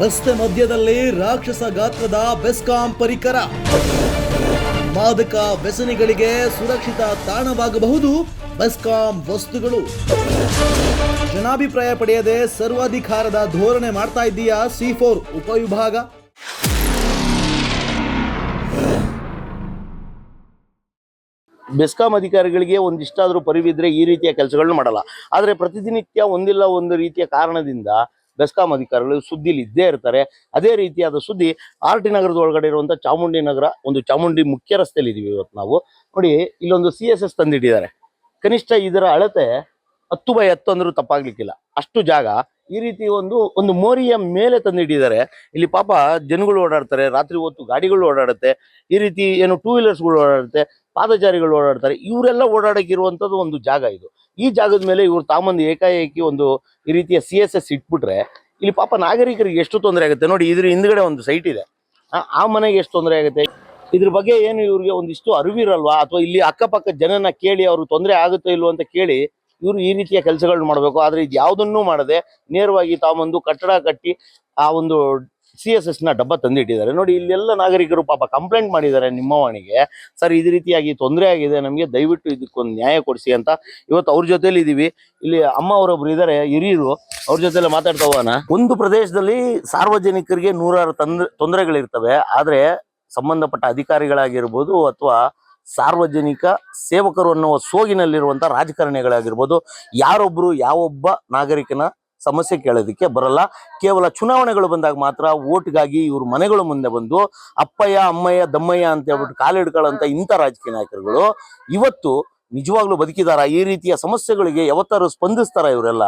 ರಸ್ತೆ ಮಧ್ಯದಲ್ಲಿ ರಾಕ್ಷಸ ಗಾತ್ರದ ಬೆಸ್ಕಾಂ ಪರಿಕರ. ಮಾದಕ ವ್ಯಸನಿಗಳಿಗೆ ಸುರಕ್ಷಿತ ತಾಣವಾಗಬಹುದು ಬೆಸ್ಕಾಂ ವಸ್ತುಗಳು. ಜನಾಭಿಪ್ರಾಯ ಪಡೆಯದೆ ಸರ್ವಾಧಿಕಾರದ ಧೋರಣೆ ಮಾಡ್ತಾ ಇದ್ದೀಯಾ ಸಿ ಫೋರ್ ಉಪವಿಭಾಗ? ಬೆಸ್ಕಾಂ ಅಧಿಕಾರಿಗಳಿಗೆ ಒಂದಿಷ್ಟಾದರೂ ಪರಿವಿದ್ರೆ ಈ ರೀತಿಯ ಕೆಲಸಗಳನ್ನ ಮಾಡಲ್ಲ. ಆದರೆ ಪ್ರತಿದಿನಿತ್ಯ ಒಂದಿಲ್ಲ ಒಂದು ರೀತಿಯ ಕಾರಣದಿಂದ ಬೆಸ್ಕಾಂ ಅಧಿಕಾರಿಗಳು ಸುದ್ದಿಲಿ ಇದ್ದೇ ಇರ್ತಾರೆ. ಅದೇ ರೀತಿಯಾದ ಸುದ್ದಿ ಆರ್ ಟಿ ನಗರದ ಒಳಗಡೆ ಇರುವಂತ ಚಾಮುಂಡಿ ನಗರ, ಒಂದು ಚಾಮುಂಡಿ ಮುಖ್ಯ ರಸ್ತೆಯಲ್ಲಿ ಇದೀವಿ ಇವತ್ತು ನಾವು. ನೋಡಿ, ಇಲ್ಲೊಂದು ಸಿ ಎಸ್ ಎಸ್ ತಂದಿಟ್ಟಿದ್ದಾರೆ. ಕನಿಷ್ಠ ಇದರ ಅಳತೆ ಹತ್ತು ಬೈ ಹತ್ತು ಅಂದ್ರೂ ತಪ್ಪಾಗ್ಲಿಕ್ಕಿಲ್ಲ. ಅಷ್ಟು ಜಾಗ ಈ ರೀತಿ ಒಂದು ಒಂದು ಮೋರಿಯ ಮೇಲೆ ತಂದಿಟ್ಟಿದ್ದಾರೆ. ಇಲ್ಲಿ ಪಾಪ ಜನಗಳು ಓಡಾಡ್ತಾರೆ, ರಾತ್ರಿ ಹೊತ್ತು ಗಾಡಿಗಳು ಓಡಾಡುತ್ತೆ, ಈ ರೀತಿ ಏನು ಟೂ ವೀಲರ್ಸ್ಗಳು ಓಡಾಡುತ್ತೆ, ಪಾದಚಾರಿಗಳು ಓಡಾಡ್ತಾರೆ, ಇವರೆಲ್ಲ ಓಡಾಡಕ್ಕೆ ಇರುವಂತದ್ದು ಒಂದು ಜಾಗ ಇದು. ಈ ಜಾಗದ ಮೇಲೆ ಇವ್ರು ತಾಮಂದು ಏಕಾಏಕಿ ಒಂದು ಈ ರೀತಿಯ ಸಿ ಎಸ್ ಎಸ್ ಇಟ್ಬಿಟ್ರೆ, ಇಲ್ಲಿ ಪಾಪ ನಾಗರಿಕರಿಗೆ ಎಷ್ಟು ತೊಂದರೆ ಆಗುತ್ತೆ? ನೋಡಿ, ಇದ್ರ ಹಿಂದ್ಗಡೆ ಒಂದು ಸೈಟ್ ಇದೆ. ಆ- ಆ ಮನೆಗೆ ಎಷ್ಟು ತೊಂದರೆ ಆಗುತ್ತೆ? ಇದ್ರ ಬಗ್ಗೆ ಏನು ಇವ್ರಿಗೆ ಒಂದಿಷ್ಟು ಅರಿವಿರಲ್ವಾ? ಅಥವಾ ಇಲ್ಲಿ ಅಕ್ಕಪಕ್ಕ ಜನನ ಕೇಳಿ ಅವ್ರಿಗೆ ತೊಂದರೆ ಆಗುತ್ತೋ ಇಲ್ವೋ ಅಂತ ಕೇಳಿ ಇವರು ಈ ರೀತಿಯ ಕೆಲಸಗಳನ್ನ ಮಾಡಬೇಕು. ಆದ್ರೆ ಇದು ಯಾವುದನ್ನೂ ಮಾಡದೆ ನೇರವಾಗಿ ತಾವೊಂದು ಕಟ್ಟಡ ಕಟ್ಟಿ ಆ ಒಂದು ಸಿ ಎಸ್ನ ಡಬ್ಬ ತಂದಿಟ್ಟಿದ್ದಾರೆ. ನೋಡಿ, ಇಲ್ಲೆಲ್ಲ ನಾಗರಿಕರು ಪಾಪ ಕಂಪ್ಲೇಂಟ್ ಮಾಡಿದ್ದಾರೆ ನಿಮ್ಮ ವಾಣಿಗೆ ಸರ್, ಇದೇ ರೀತಿಯಾಗಿ ತೊಂದರೆ ಆಗಿದೆ, ನಮಗೆ ದಯವಿಟ್ಟು ಇದಕ್ಕೊಂದು ನ್ಯಾಯ ಕೊಡಿಸಿ ಅಂತ ಇವತ್ತು ಅವ್ರ ಜೊತೆಲಿ ಇದೀವಿ. ಇಲ್ಲಿ ಅಮ್ಮ ಅವರೊಬ್ರು ಇದ್ದಾರೆ ಹಿರಿಯರು, ಅವ್ರ ಜೊತೆಲ್ಲ ಮಾತಾಡ್ತಾ ಒಂದು ಪ್ರದೇಶದಲ್ಲಿ ಸಾರ್ವಜನಿಕರಿಗೆ ನೂರಾರು ತೊಂದ್ರೆ ತೊಂದರೆಗಳಿರ್ತವೆ. ಆದ್ರೆ ಸಂಬಂಧಪಟ್ಟ ಅಧಿಕಾರಿಗಳಾಗಿರ್ಬೋದು ಅಥವಾ ಸಾರ್ವಜನಿಕ ಸೇವಕರು ಅನ್ನುವ ಸೋಗಿನಲ್ಲಿರುವಂಥ ರಾಜಕಾರಣಿಗಳಾಗಿರ್ಬೋದು, ಯಾರೊಬ್ರು ಯಾವೊಬ್ಬ ನಾಗರಿಕನ ಸಮಸ್ಯೆ ಕೇಳೋದಕ್ಕೆ ಬರಲ್ಲ. ಕೇವಲ ಚುನಾವಣೆಗಳು ಬಂದಾಗ ಮಾತ್ರ ಓಟ್ಗಾಗಿ ಇವ್ರ ಮನೆಗಳ ಮುಂದೆ ಬಂದು ಅಪ್ಪಯ್ಯ, ಅಮ್ಮಯ್ಯ, ದಮ್ಮಯ್ಯ ಅಂತ ಹೇಳ್ಬಿಟ್ಟು ಕಾಲಿಡ್ಕೊಳ್ಳೋಂಥ ಇಂಥ ರಾಜಕೀಯ ನಾಯಕರುಗಳು ಇವತ್ತು ನಿಜವಾಗ್ಲೂ ಬದುಕಿದಾರ? ಈ ರೀತಿಯ ಸಮಸ್ಯೆಗಳಿಗೆ ಯಾವತ್ತಾರು ಸ್ಪಂದಿಸ್ತಾರ ಇವರೆಲ್ಲ?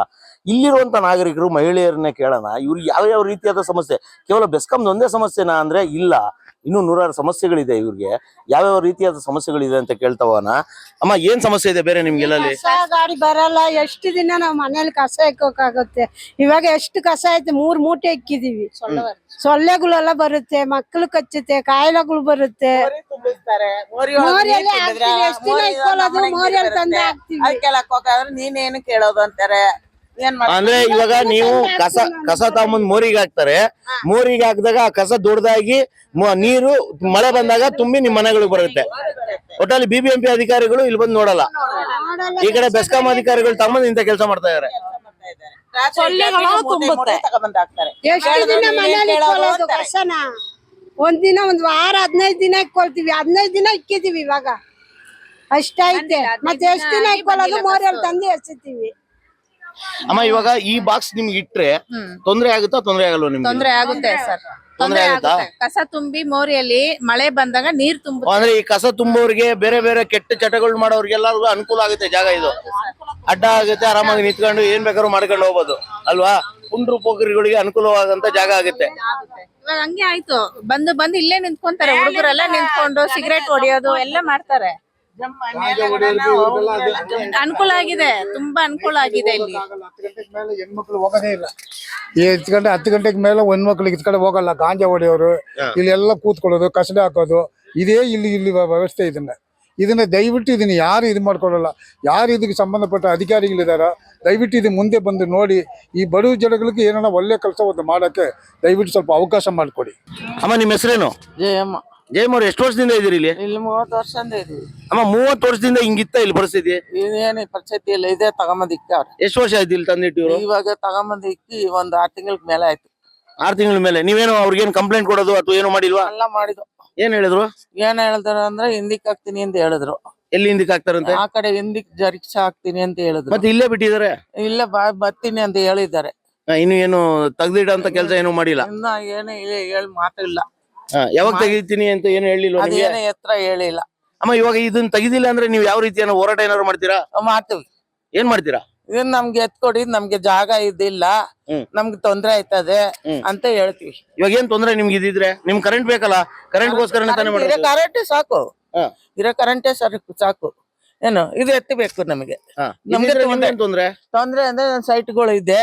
ಇಲ್ಲಿರುವಂತ ನಾಗರಿಕರು, ಮಹಿಳೆಯರನ್ನೇ ಕೇಳೋಣ. ಇವ್ರು ಯಾವ್ಯಾವ ರೀತಿಯಾದ ಸಮಸ್ಯೆ? ಕೇವಲ ಬೆಸ್ಕಾಂದ್ ಒಂದೇ ಸಮಸ್ಯೆನಾ ಅಂದ್ರೆ ಇಲ್ಲ. ಇನ್ನೂ ನೂರಾರು ಸಮಸ್ಯೆಗಳಿದೆ ಇವ್ರಿಗೆ. ಯಾವ್ಯಾವ ರೀತಿಯಾದ ಸಮಸ್ಯೆಗಳಿದೆ ಅಂತ ಕೇಳ್ತಾವನ? ಅಮ್ಮ ಏನ್ ಸಮಸ್ಯೆ ಇದೆ ಬೇರೆ ನಿಮ್ಗೆ ಕಸ ಗಾಡಿ ಬರಲ್ಲ ಎಷ್ಟು ದಿನ ನಾವು ಮನೇಲಿ ಕಸ ಇಕ್ಕೋಕಾಗುತ್ತೆ? ಇವಾಗ ಎಷ್ಟು ಕಸ ಐತೆ? ಮೂರ್ ಮೂಟೆ ಇಕ್ಕಿದೀವಿ. ಸೊಳ್ಳೆಗಳೆಲ್ಲ ಬರುತ್ತೆ ಮಕ್ಕಳು ಕಚ್ಚುತ್ತೆ ಕಾಯಿಲೆಗಳು ಬರುತ್ತೆ. ಮೋರಿಯಲ್ಲಿ ಹಾಕ್ತೀವಿ. ಎಷ್ಟು ದಿನ ಇಟ್ಕೊಳ್ಳೋದು? ಮೋರಿಯಲ್ಲಿ ತಂದು ಹಾಕ್ತೀವಿ. ಅದಕ್ಕೆಲ್ಲ ಹೋಗಾದ್ರೆ ನೀನೇನು ಕೇಳೋದು ಅಂತಾರೆ? ಅಂದ್ರೆ ಇವಾಗ ನೀವು ಕಸ ಕಸ ತಗೊಂಬಂದ್ ಮೋರಿಗೆ ಹಾಕ್ತಾರೆ. ಮೋರಿಗೆ ಹಾಕಿದಾಗ ಆ ಕಸ ದೊಡ್ಡದಾಗಿ ನೀರು ಮಳೆ ಬಂದಾಗ ತುಂಬಿ ನಿಮ್ ಮನೆಗಳಿಗೆ ಬರುತ್ತೆ. ಒಟ್ಟಲ್ಲಿ ಬಿಬಿಎಂಪಿ ಅಧಿಕಾರಿಗಳು ಇಲ್ಲಿ ಬಂದು ನೋಡಲ್ಲ. ಈ ಕಡೆ ಬೆಸ್ಕಾಂ ಅಧಿಕಾರಿಗಳು ತಮ್ಮಂದ್ ಇಂತ ಕೆಲಸ ಮಾಡ್ತಾ ಇದಾರೆ. ಒಂದಿನ ಒಂದ್ ವಾರ ಹದಿನೈದು ದಿನ ಇಕ್ಕೊಳ್ತೀವಿ ಹದಿನೈದು ದಿನ ಇಕ್ಕಿದೀವಿ ಇವಾಗ. ಅಷ್ಟೈತೆ ಮತ್ತೆ ಎಷ್ಟು ದಿನ ಇಕ್ಕೊಳ್ಳೋದು ಮೋರಿಯಲ್ಲಿ ತಂದು ಎಸಿತೀವಿ ಅಮ್ಮ ಇವಾಗ ಈ ಬಾಕ್ಸ್ ನಿಮ್ಗೆ ಇಟ್ರೆ ತೊಂದ್ರೆ ಆಗುತ್ತಾ ತೊಂದ್ರೆ ಆಗಲ್ಲ ನಿಮ್ಗೆ? ತೊಂದ್ರೆ ಆಗುತ್ತೆ ಸರ್. ತೊಂದ್ರೆ ಆಗುತ್ತಾ? ಆಗುತ್ತೆ. ಕಸ ತುಂಬಿ ಮೋರಿಯಲ್ಲಿ ಮಳೆ ಬಂದಾಗ ನೀರ್ ತುಂಬ ಅಂದ್ರೆ ಈ ಕಸ ತುಂಬೋರಿಗೆ ಬೇರೆ ಬೇರೆ ಕೆಟ್ಟ ಚಟಗಳು ಮಾಡೋರ್ಗೆಲ್ಲರಿಗೂ ಅನುಕೂಲ ಆಗುತ್ತೆ ಜಾಗ ಇದು. ಅಡ್ಡ ಆಗುತ್ತೆ ಆರಾಮಾಗಿ ನಿಂತ್ಕೊಂಡು ಏನ್ ಬೇಕಾದ್ರೂ ಮಾಡ್ಕೊಂಡು ಹೋಗ್ಬೋದು ಅಲ್ವಾ? ಕುಂಡ್ರು ಪೋಖರಿಗಳಿಗೆ ಅನುಕೂಲವಾದಂತ ಜಾಗ ಆಗುತ್ತೆ. ಇವಾಗ ಹಂಗೆ ಆಯ್ತು. ಬಂದು ಬಂದು ಇಲ್ಲೇ ನಿಂತ್ಕೊಂತಾರೆ ಹುಡುಗರೆಲ್ಲ ನಿಂತ್ಕೊಂಡು ಸಿಗರೇಟ್ ಹೊಡಿಯೋದು ಎಲ್ಲ ಮಾಡ್ತಾರೆ. ಅನುಕೂಲ ಆಗಿದೆ ತುಂಬಾ ಅನುಕೂಲ ಆಗಿದೆ ಇಲ್ಲಿ. ಹತ್ತು ಗಂಟೆಗೆ ಮೇಲೆ ಹೆಣ್ಮಕ್ಳು ಹೋಗೋದೇ ಇಲ್ಲ. ಗಂಟೆ ಹತ್ತು ಗಂಟೆಗೆ ಮೇಲೆ ಹೆಣ್ಮಕ್ಳು ಇದ್ ಕಡೆ ಹೋಗಲ್ಲ ಗಾಂಜಾ ಹೊಡೆಯೋರು ಇಲ್ಲೆಲ್ಲ ಎಲ್ಲ ಕೂತ್ಕೊಳ್ಳೋದು ಕಸಡೆ ಹಾಕೋದು ಇದೇ ಇಲ್ಲಿ ಇಲ್ಲಿ ವ್ಯವಸ್ಥೆ ಇದನ್ನ. ಇದನ್ನ ದಯವಿಟ್ಟು ಇದನ್ನ ಯಾರು ಇದು ಮಾಡ್ಕೊಳ್ಳಲ್ಲ ಯಾರು ಇದಕ್ಕೆ ಸಂಬಂಧಪಟ್ಟ ಅಧಿಕಾರಿಗಳಿದಾರ ದಯವಿಟ್ಟು ಇದು ಮುಂದೆ ಬಂದು ನೋಡಿ ಈ ಬಡವ ಜನಗಳಿಗೆ ಏನಾರ ಒಳ್ಳೆ ಕೆಲಸ ಒಂದು ಮಾಡೋಕ್ಕೆ ದಯವಿಟ್ಟು ಸ್ವಲ್ಪ ಅವಕಾಶ ಮಾಡಿಕೊಡಿ. ಅಮ್ಮ ನಿಮ್ಮ ಹೆಸರೇನು? ಜಯಮ್ಮ. ಜಯಮವ್ರು ಎಷ್ಟು ವರ್ಷದಿಂದ ಇದೀರಿ ಇಲ್ಲಿ? ಇಲ್ಲಿ ಮೂವತ್ತು ವರ್ಷದಿಂದ ಇದೀವಿ ಅಮ್ಮ ಮೂವತ್ತು ವರ್ಷದಿಂದ ಹಿಂಗಿತ್ತ ಇಲ್ಲಿ ಪರಿಸ್ಥಿತಿ? ಇದೇನು ಪರಿಸ್ಥಿತಿ ಇಲ್ಲ ಇದೇ ತಗೊಂಬಂದ್ ಇಕ್ಕಾವ್ರೆ ಎಷ್ಟು ವರ್ಷ ಆಯ್ತು ಇಲ್ಲಿ ತಂದಿಟ್ಟು ಇವ್ರು ಇವಾಗ ತಗೊಂಬಂದ್ ಇಕ್ಕಿ ಒಂದ್ ಆರ್ ತಿಂಗಳ ಮೇಲೆ ಆಯ್ತು. ಆರ್ ತಿಂಗಳ ಮೇಲೆ. ನೀವೇನು ಅವ್ರಿಗೇನು ಕಂಪ್ಲೇಂಟ್ ಕೊಡೋದು ಅಥವಾ ಏನು ಮಾಡಿಲ್ವಾ? ಎಲ್ಲ ಮಾಡಿದ್ರು ಏನ್ ಹೇಳಿದ್ರು? ಏನ್ ಹೇಳಿದ್ರು ಅಂದ್ರೆ ಹಿಂದಿಕ್ ಹಾಕ್ತೀನಿ ಅಂತ ಹೇಳಿದ್ರು. ಎಲ್ಲಿ ಹಿಂದಿಕ್ ಹಾಕ್ತಾರಂತೆ? ಆ ಕಡೆ ಹಿಂದಿಕ್ ಜರಿಕ್ಷ ಹಾಕ್ತೀನಿ ಅಂತ ಹೇಳಿದ್ರು. ಮತ್ತೆ ಇಲ್ಲೇ ಬಿಟ್ಟಿದ್ದಾರೆ? ಇಲ್ಲ ಬಾ ಬರ್ತೀನಿ ಅಂತ ಹೇಳಿದ್ದಾರೆ. ಇನ್ನು ಏನು ತೆಗ್ದಿಡ ಅಂತ ಕೆಲಸ ಏನು ಮಾಡಿಲ್ಲ? ಇನ್ನ ಏನು ಹೇಳಿ ಮಾತಿಲ್ಲ ಯಾವಾಗ ತೆಗಿತೀನಿ ಅಂತ ಏನು ಹೇಳಿಲ್ಲ ನಿಮ್ಗೆ? ಅದೇನು ಎತ್ತರ ಹೇಳಿಲ್ಲ. ಅಮ್ಮ ಇವಾಗ ಇದನ್ನ ತೆಗಿದಿಲ್ಲ ಅಂದ್ರೆ ನೀವು ಯಾವ ರೀತಿ ಏನೋ ಹೋರಾಟ ಏನಾದ್ರು ಮಾಡ್ತೀರಾ? ಮಾಡ್ತೀವಿ. ಏನ್ ಮಾಡ್ತೀರಾ? ಇದನ್ ನಮ್ಗೆ ಎತ್ಕೊಡಿ ನಮ್ಗೆ ಜಾಗ ಇದಿಲ್ಲ. ಹ್ಮ್. ನಮ್ಗೆ ತೊಂದ್ರೆ ಆಯ್ತದೆ ಅಂತ ಹೇಳ್ತೀವಿ. ಇವಾಗ ಏನ್ ತೊಂದ್ರೆ ನಿಮ್ಗೆ ಇದಿದ್ರೆ? ನಿಮ್ ಕರೆಂಟ್ ಬೇಕಲ್ಲ? ಕರೆಂಟ್ಗೋಸ್ಕರ ತಾನೇ ಇರೋ ಮಾಡಿದ್ರೆ ಕರೆಂಟೇ ಸಾಕು. ಇರೋ ಕರೆಂಟೇ ಸರ್ ಸಾಕು. ಏನು ಇದು ಎತ್ತಬೇಕು ನಮಗೆ. ನಮ್ಗೆ ತೊಂದ್ರೆ. ತೊಂದ್ರೆ? ತೊಂದ್ರೆ ಅಂದ್ರೆ ಸೈಟ್ಗಳು ಇದೆ.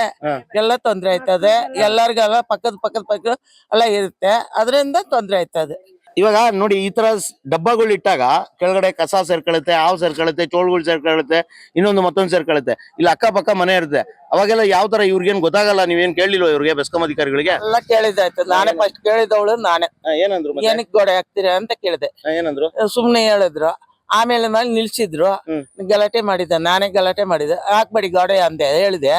ಎಲ್ಲ ತೊಂದ್ರೆ ಆಯ್ತದೆ. ಎಲ್ಲರಿಗೆಲ್ಲ ಪಕ್ಕದ ಪಕ್ಕದ ಪಕ್ಕ ಎಲ್ಲ ಇರುತ್ತೆ. ಅದರಿಂದ ತೊಂದ್ರೆ ಆಯ್ತದೆ. ಇವಾಗ ನೋಡಿ ಈ ತರ ಡಬ್ಬಗಳು ಇಟ್ಟಾಗ ಕೆಳಗಡೆ ಕಸ ಸೇರ್ಕೊಳುತ್ತೆ ಹಾವು ಸೇರ್ಕೊಳುತ್ತೆ ಚೋಳುಗಳು ಸೇರ್ಕೊಳುತ್ತೆ ಇನ್ನೊಂದು ಮತ್ತೊಂದು ಸೇರ್ಕೊಳುತ್ತೆ. ಇಲ್ಲಿ ಅಕ್ಕಪಕ್ಕ ಮನೆ ಇರುತ್ತೆ. ಅವಾಗೆಲ್ಲ ಯಾವ ತರ ಇವ್ರಿಗೇನ್ ಗೊತ್ತಾಗಲ್ಲ ನೀವೇನ್ ಕೇಳಿಲ್ವ ಇವ್ರಿಗೆ ಬೆಸ್ಕಮ್ ಅಧಿಕಾರಿಗಳಿಗೆ? ಎಲ್ಲ ಕೇಳಿದಾಯ್ತು ನಾನೇ ಫಸ್ಟ್ ಕೇಳಿದವಳು ನಾನೇ. ಏನಂದ್ರು ಏನಕ್ಕೆ ಏನಕ್ ಗೋಡೆ ಹಾಕ್ತೀರಾ ಅಂತ ಕೇಳಿದೆ. ಏನಂದ್ರು? ಸುಮ್ನೆ ಹೇಳಿದ್ರು. ಆಮೇಲೆ ಮೇಲೆ ನಿಲ್ಸಿದ್ರು. ಗಲಾಟೆ ಮಾಡಿದ್ದೆ ನಾನೇ ಗಲಾಟೆ ಮಾಡಿದೆ ಹಾಕ್ಬೇಡಿ ಗೋಡೆ ಅಂದೆ ಹೇಳಿದೆ.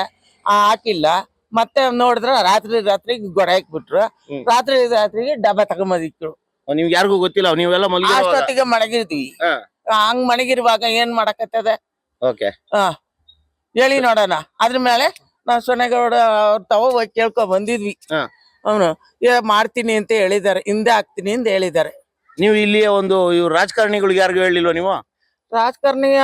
ಆ, ಹಾಕಿಲ್ಲ. ಮತ್ತೆ ನೋಡಿದ್ರ ರಾತ್ರಿ ರಾತ್ರಿ ಗೊಡೆ ಹಾಕ್ಬಿಟ್ರು. ರಾತ್ರಿ ರಾತ್ರಿಗೆ ಡಬ್ಬ ತಗೊಂಬದಿಕ್ರು ನಿಮ್ಗೆ ಯಾರಿಗೂ ಗೊತ್ತಿಲ್ಲ ನೀವೆಲ್ಲ ಅಷ್ಟೊತ್ತಿಗೆ ಹಾ. ಹಂಗ್ ಮಣಗಿರುವಾಗ ಏನ್ ಮಾಡಕತ್ತದ? ಓಕೆ. ಹಾ. ಹೇಳಿ ನೋಡೋಣ. ಅದ್ರ ಮೇಲೆ ನಾವ್ ಸೊನ್ನೆಗೌಡ ಅವ್ರ ತವ ಹೋಗಿ ಕೇಳ್ಕೊಂಡ್ ಬಂದಿದ್ವಿ. ಅವನು ಮಾಡ್ತೀನಿ ಅಂತ ಹೇಳಿದ್ದಾರೆ. ಹಿಂದೆ ಹಾಕ್ತೀನಿ ಅಂತ ಹೇಳಿದ್ದಾರೆ. ನೀವು ಇಲ್ಲಿ ಒಂದು ಇವ್ರು ರಾಜಕಾರಣಿಗಳಿಗೆ ಯಾರಿಗೂ ಹೇಳಿಲ್ವ ನೀವು? ರಾಜಕಾರಣಿಯ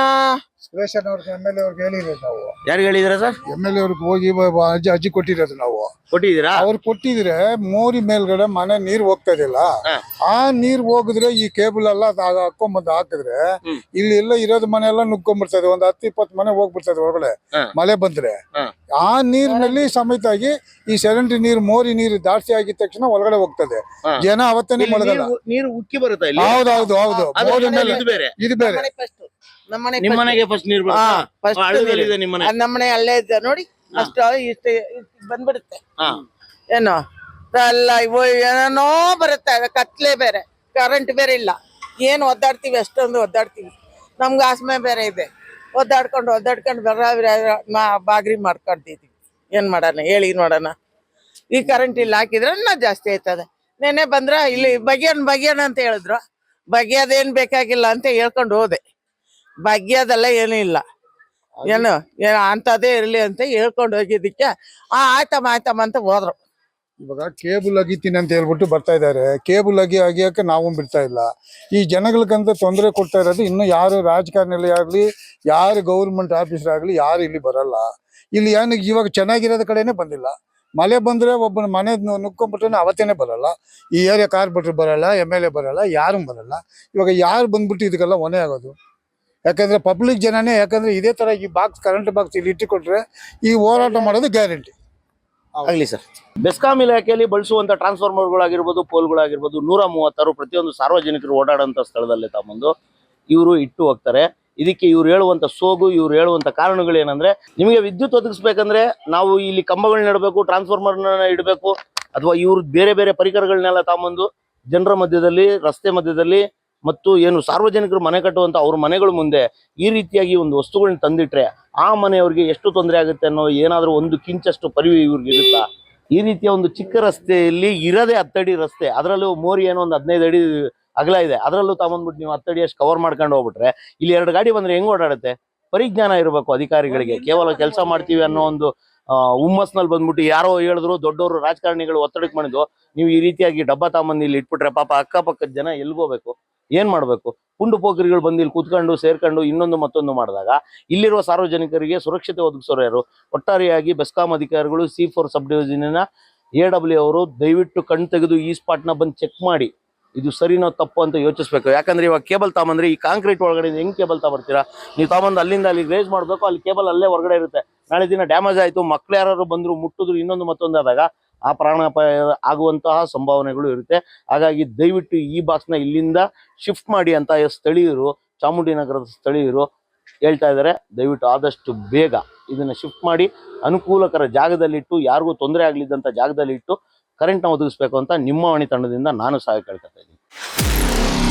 ಸುರೇಶನ್ ಅವ್ರಿಗೆ ಎಂ ಎಲ್ ಎ ಅವ್ರಿಗೆ ಹೇಳಿರೋದು ನಾವು. ಯಾರು ಹೇಳಿದ್ರೆ ಸರ್? ಎಂ ಎಲ್ ಎ ಅವ್ರಿಗೆ ಹೋಗಿ ಅಜ್ಜಿ ಬ- ಅರ್ಜಿ ಅರ್ಜಿ ಕೊಟ್ಟಿರೋದು ನಾವು. ಕೊಟ್ಟಿದ್ದೀರಾ? ಅವ್ರು ಕೊಟ್ಟಿದ್ರೆ ಮೋರಿ ಮೇಲ್ಗಡೆ ಮನೆ ನೀರ್ ಹೋಗ್ತಾ ಇದೆಯಲ್ಲ ಹಾ. ಆ ನೀರ್ ಹೋಗಿದ್ರೆ ಈ ಕೇಬಲ್ ಎಲ್ಲ ಅದ್ ಹಾಕೊಂಬಂದು ಹಾಕಿದ್ರೆ ಹ್ಮ್. ಇಲ್ಲಿ ಎಲ್ಲ ಇರೋದು ಮನೆ ಎಲ್ಲ ನುಗ್ಕೊಂಡ್ಬಿಡ್ತದೆ ಒಂದ್ ಹತ್ತು ಇಪ್ಪತ್ತು ಮನೆ ಹೋಗ್ಬಿಡ್ತದೆ ಒಳಗಡೆ ಹಾ. ಮಳೆ ಬಂದ್ರೆ. ಹಾ. ಆ ನೀರಿನಲ್ಲಿ ಸಮೇತಾಗಿ ಈ ಸೆಲೆಂಟ್ರಿ ನೀರು ಮೋರಿ ನೀರು ಜಾಸ್ತಿ ಆಗಿದ ತಕ್ಷಣ ಒಳಗಡೆ ಹೋಗ್ತದೆ. ಹಾ. ಜನ ಅವತ್ತೇ ಇಲ್ಲಿ ಮಲಗಲ್ಲ. ನೀರು- ನೀರು ಉಕ್ಕಿ ಬರುತ್ತಾ ಇಲ್ಲಿ? ಹೌದೌದು ಹೌದು ಅದು ಮೋರಿ ಮನೇಲಿ ಮೇಲೆ ಇದು ಬೇರೆ. ಇದು. ನಮ್ಮನೆ ಫಸ್ಟ್ ನೀರು ಹಾ, ನಮ್ಮನೆ ಅಲ್ಲೇ ಇದ್ದ ನೋಡಿ ಅಷ್ಟು ಇಷ್ಟ ಇಷ್ಟ್ ಬಂದ್ಬಿಡುತ್ತೆ. ಹಾ. ಏನು ಎಲ್ಲ ಇವು ಏನೇನೋ ಬರುತ್ತೆ ಅದು ಕತ್ಲೆ ಬೇರೆ ಕರೆಂಟ್ ಬೇರೆ ಇಲ್ಲ. ಏನು ಒದ್ದಾಡ್ತೀವಿ ಅಷ್ಟೊಂದು ಒದ್ದಾಡ್ತೀವಿ. ನಮ್ಗೆ ಆಸ್ಮೆ ಬೇರೆ ಇದೆ. ಒದ್ದಾಡ್ಕೊಂಡು ಒದ್ದಾಡ್ಕೊಂಡು ಬರ ಬಾಗ್ರಿ ಮಾಡ್ಕೊಂಡಿದ್ವಿ ಏನ್ ಮಾಡೋಣ ಹೇಳಿ ನೋಡೋಣ. ಈ ಕರೆಂಟ್ ಇಲ್ಲ ಹಾಕಿದ್ರೆ ನಾ ಜಾಸ್ತಿ ಆಯ್ತದೆ. ನೆನೆ ಬಂದ್ರ ಇಲ್ಲಿ ಬಗೆಯನ್ ಬಗೆಯನ್ ಅಂತ ಹೇಳಿದ್ರು. ಬಗೆಯೋದೇನ್ ಬೇಕಾಗಿಲ್ಲ ಅಂತ ಹೇಳ್ಕೊಂಡು ಹೋದೆ. ಬಗೆಯೋದೆಲ್ಲ ಏನೂ ಇಲ್ಲ. ಏನು ಏನು ಅಂತದೇ ಇರಲಿ ಅಂತ ಹೇಳ್ಕೊಂಡು ಹೋಗಿದ್ದಕ್ಕೆ ಆ ಆಯ್ತಮ್ಮ ಆಯ್ತಮ್ಮ ಅಂತ ಹೋದ್ರು. ಇವಾಗ ಕೇಬಲ್ ಅಗಿತೀನಿ ಅಂತ ಹೇಳ್ಬಿಟ್ಟು ಬರ್ತಾ ಇದ್ದಾರೆ. ಕೇಬಲ್ ಅಗಿ ಅಗಿಯಕ್ಕೆ ನಾವು ಬಿಡ್ತಾ ಇಲ್ಲ. ಈ ಜನಗಳಿಗಂತ ತೊಂದರೆ ಕೊಡ್ತಾ ಇರೋದು ಇನ್ನು ಯಾರು ರಾಜಕಾರಣಿಯಲ್ಲಿ ಆಗ್ಲಿ ಯಾರು ಗೌರ್ಮೆಂಟ್ ಆಫೀಸರ್ ಆಗಲಿ ಯಾರು ಇಲ್ಲಿ ಬರಲ್ಲ. ಇಲ್ಲಿ ಏನು ಇವಾಗ ಚೆನ್ನಾಗಿರೋದ ಕಡೆನೆ ಬಂದಿಲ್ಲ. ಮಳೆ ಬಂದ್ರೆ ಒಬ್ಬನ ಮನೆ ನುಕ್ಕೊಂಡ್ಬಿಟ್ರೆ ಅವತ್ತೇನೆ ಬರಲ್ಲ. ಈ ಏರಿಯಾ ಕಾರ್ಪೊರೇಟರ್ ಬರಲ್ಲ ಎಂ ಎಲ್ ಎ ಬರಲ್ಲ ಯಾರು ಬರಲ್ಲ. ಇವಾಗ ಯಾರು ಬಂದ್ಬಿಟ್ಟು ಇದಕ್ಕೆಲ್ಲ ಹೊಣೆ ಆಗೋದು? ಯಾಕಂದ್ರೆ ಪಬ್ಲಿಕ್ ಜನನೇ ಯಾಕಂದ್ರೆ ಇದೇ ತರ ಈ ಬಾಕ್ಸ್ ಕರೆಂಟ್ ಬಾಕ್ಸ್ ಇಲ್ಲಿ ಇಟ್ಟುಕೊಟ್ರೆ ಈ ಹೋರಾಟ ಮಾಡೋದು ಗ್ಯಾರಂಟಿ ಆಗ್ಲಿ ಸರ್ ಬೆಸ್ಕಾಂ ಇಲಾಖೆಯಲ್ಲಿ ಬಳಸುವಂತ ಟ್ರಾನ್ಸ್ಫಾರ್ಮರ್ಗಳಾಗಿರ್ಬೋದು ಪೋಲ್ಗಳಾಗಿರ್ಬೋದು ನೂರ ಮೂವತ್ತಾರು ಪ್ರತಿಯೊಂದು ಸಾರ್ವಜನಿಕರು ಓಡಾಡುವಂತ ಸ್ಥಳದಲ್ಲೇ ತಗೊಂಡು ಇವರು ಇಟ್ಟು ಹೋಗ್ತಾರೆ. ಇದಕ್ಕೆ ಇವ್ರು ಹೇಳುವಂತ ಸೋಗು ಇವ್ರು ಹೇಳುವಂತ ಕಾರಣಗಳು ಏನಂದ್ರೆ ನಿಮಗೆ ವಿದ್ಯುತ್ ಒದಗಿಸ್ಬೇಕಂದ್ರೆ ನಾವು ಇಲ್ಲಿ ಕಂಬಗಳನ್ನ ಇಡಬೇಕು ಟ್ರಾನ್ಸ್ಫಾರ್ಮರ್ನ ಇಡಬೇಕು ಅಥವಾ ಇವ್ರು ಬೇರೆ ಬೇರೆ ಪರಿಕರಗಳನ್ನೆಲ್ಲ ತಗೊಂಬಂದು ಜನರ ಮಧ್ಯದಲ್ಲಿ ರಸ್ತೆ ಮಧ್ಯದಲ್ಲಿ ಮತ್ತು ಏನು ಸಾರ್ವಜನಿಕರು ಮನೆ ಕಟ್ಟುವಂಥ ಅವ್ರ ಮನೆಗಳ ಮುಂದೆ ಈ ರೀತಿಯಾಗಿ ಒಂದು ವಸ್ತುಗಳನ್ನ ತಂದಿಟ್ರೆ ಆ ಮನೆಯವ್ರಿಗೆ ಎಷ್ಟು ತೊಂದರೆ ಆಗುತ್ತೆ ಅನ್ನೋ ಏನಾದರೂ ಒಂದು ಕಿಂಚಷ್ಟು ಪರಿವಿ ಇವ್ರಿಗೆ ಇರುತ್ತಾ? ಈ ರೀತಿಯ ಒಂದು ಚಿಕ್ಕ ರಸ್ತೆಯಲ್ಲಿ ಇರದೇ ಹತ್ತಡಿ ರಸ್ತೆ, ಅದರಲ್ಲೂ ಮೋರಿ ಏನೋ ಒಂದು ಹದಿನೈದು ಅಡಿ ಅಗಲ ಇದೆ, ಅದರಲ್ಲೂ ತಗೊಂಡ್ಬಿಟ್ಟು ನೀವು ಹತ್ತಡಿ ಅಷ್ಟು ಕವರ್ ಮಾಡ್ಕೊಂಡು ಹೋಗ್ಬಿಟ್ರೆ ಇಲ್ಲಿ ಎರಡು ಗಾಡಿ ಬಂದ್ರೆ ಹೆಂಗ್ ಓಡಾಡುತ್ತೆ? ಪರಿಜ್ಞಾನ ಇರಬೇಕು ಅಧಿಕಾರಿಗಳಿಗೆ, ಕೇವಲ ಕೆಲಸ ಮಾಡ್ತೀವಿ ಅನ್ನೋ ಒಂದು ಹುಮ್ಮಸ್ನಲ್ಲಿ ಬಂದ್ಬಿಟ್ಟು ಯಾರೋ ಹೇಳಿದ್ರು ದೊಡ್ಡವರು ರಾಜಕಾರಣಿಗಳು ಒತ್ತಡಕ್ಕೆ ಮಾಡಿದ್ರು ನೀವು ಈ ರೀತಿಯಾಗಿ ಡಬ್ಬ ತಗೊಂಬಂದು ಇಲ್ಲಿ ಇಟ್ಬಿಟ್ರೆ ಪಾಪ ಅಕ್ಕಪಕ್ಕದ ಜನ ಎಲ್ಗೋಬೇಕು ಏನ್ ಮಾಡಬೇಕು? ಪುಂಡು ಪೋಖರಿಗಳು ಬಂದು ಇಲ್ಲಿ ಕೂತ್ಕೊಂಡು, ಸೇರ್ಕೊಂಡು ಇನ್ನೊಂದು ಮತ್ತೊಂದು ಮಾಡಿದಾಗ, ಇಲ್ಲಿರುವ ಸಾರ್ವಜನಿಕರಿಗೆ ಸುರಕ್ಷತೆ ಒದಗಿಸೋರು ಯಾರು? ಒಟ್ಟಾರೆಯಾಗಿ ಬೆಸ್ಕಾಂ ಅಧಿಕಾರಿಗಳು, ಸಿ ಫೋರ್ ಸಬ್ ಡಿವಿಷನ್ನ ಎ ಡಬ್ಲ್ಯೂ ಅವರು ದಯವಿಟ್ಟು ಕಣ್ ತೆಗೆದು ಈ ಸ್ಪಾಟ್ನ ಬಂದು ಚೆಕ್ ಮಾಡಿ. ಇದು ಸರಿನೋ ತಪ್ಪು ಅಂತ ಯೋಚಿಸ್ಬೇಕು. ಯಾಕಂದ್ರೆ ಇವಾಗ ಕೇಬಲ್ ತಗೊಂಬಂದ್ರೆ ಈ ಕಾಂಕ್ರೀಟ್ ಒಳಗಡೆ ಹೆಂಗ್ ಕೇಬಲ್ ತಗೊಬರ್ತೀರಾ ನೀವು ತಗೊಂಬಂದು ಅಲ್ಲಿಂದ ಅಲ್ಲಿ ರೇಸ್ ಮಾಡಬೇಕು, ಅಲ್ಲಿ ಕೇಬಲ್ ಅಲ್ಲೇ ಹೊರಗಡೆ ಇರುತ್ತೆ. ನಾಳೆ ದಿನ ಡ್ಯಾಮೇಜ್ ಆಯಿತು, ಮಕ್ಳು ಯಾರು ಬಂದ್ರು, ಮುಟ್ಟಿದ್ರು, ಇನ್ನೊಂದು ಮತ್ತೊಂದು ಆದಾಗ ಆ ಪ್ರಾಣಾಪಾಯ ಆಗುವಂತಹ ಸಂಭಾವನೆಗಳು ಇರುತ್ತೆ. ಹಾಗಾಗಿ ದಯವಿಟ್ಟು ಈ ಬಾಕ್ಸ್ನ ಇಲ್ಲಿಂದ ಶಿಫ್ಟ್ ಮಾಡಿ ಅಂತ ಸ್ಥಳೀಯರು ಚಾಮುಂಡಿನಗರದ ಸ್ಥಳೀಯರು ಹೇಳ್ತಾ ಇದ್ದಾರೆ. ದಯವಿಟ್ಟು ಆದಷ್ಟು ಬೇಗ ಇದನ್ನ ಶಿಫ್ಟ್ ಮಾಡಿ, ಅನುಕೂಲಕರ ಜಾಗದಲ್ಲಿಟ್ಟು, ಯಾರಿಗೂ ತೊಂದರೆ ಆಗಲಿದ್ದಂಥ ಜಾಗದಲ್ಲಿಟ್ಟು ಕರೆಂಟ್ನ ಒದಗಿಸ್ಬೇಕು ಅಂತ ನಿಮ್ಮ ವಾಣಿ ತಂಡದಿಂದ ನಾನು ಸಹ ಕೇಳ್ಕೊತಾ ಇದ್ದೀನಿ.